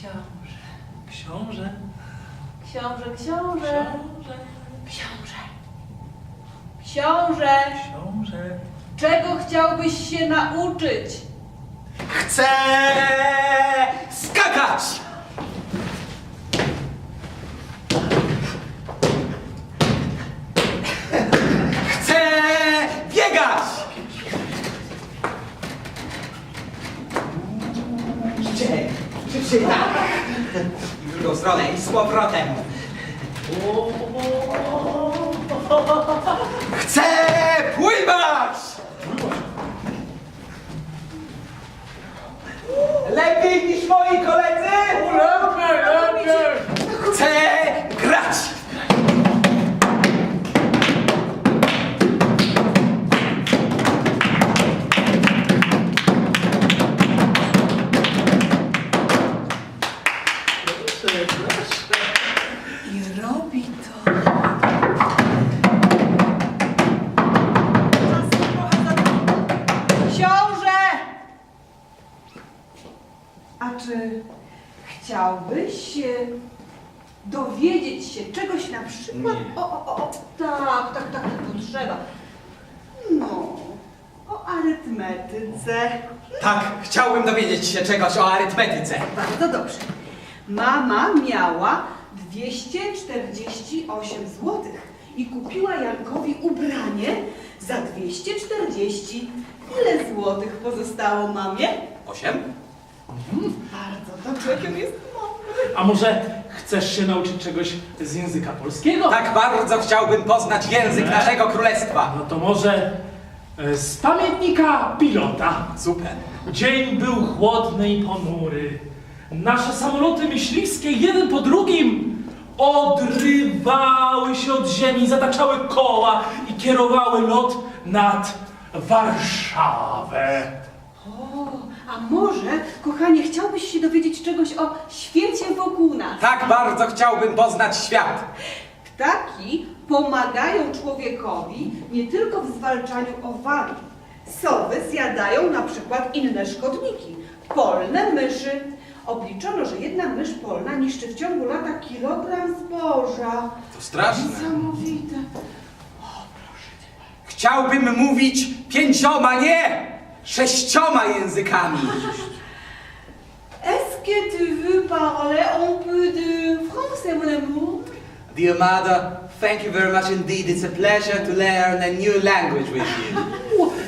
Książę. Książę. Książę, książę. Książę. Książę. Książę. Książę. Czego chciałbyś się nauczyć? Chcę Tak! I w drugą stronę i z powrotem. Chcę pływać! Lepiej niż moi koledzy? Proszę, proszę. I robi to. Książę! A czy chciałbyś się dowiedzieć się czegoś na przykład? Nie. O, o, o, o, tak, tak, tak, potrzeba. No, o arytmetyce. Tak, chciałbym dowiedzieć się czegoś o arytmetyce. Bardzo dobrze. Mama miała 248 zł i kupiła Jankowi ubranie za 240. Ile złotych pozostało mamie? Osiem? Bardzo dobrze, jak on jest mądry. A może chcesz się nauczyć czegoś z języka polskiego? Tak bardzo chciałbym poznać język Nie. naszego królestwa. No to może e, z pamiętnika pilota. Super. Dzień był chłodny i ponury. Nasze samoloty myśliwskie jeden po drugim odrywały się od ziemi, zataczały koła i kierowały lot nad Warszawę. O, a może, kochanie, chciałbyś się dowiedzieć czegoś o świecie wokół nas? Tak bardzo chciałbym poznać świat. Ptaki pomagają człowiekowi nie tylko w zwalczaniu owadu. Sowy zjadają na przykład inne szkodniki, polne myszy. Obliczono, że jedna mysz polna niszczy w ciągu lata kilogram zboża. To straszne. Niesamowite. Chciałbym mówić pięcioma, nie! Sześcioma językami. Est-ce que tu veux parler un peu de français, mon amour? Dear mother, thank you very much indeed. It's a pleasure to learn a new language with you.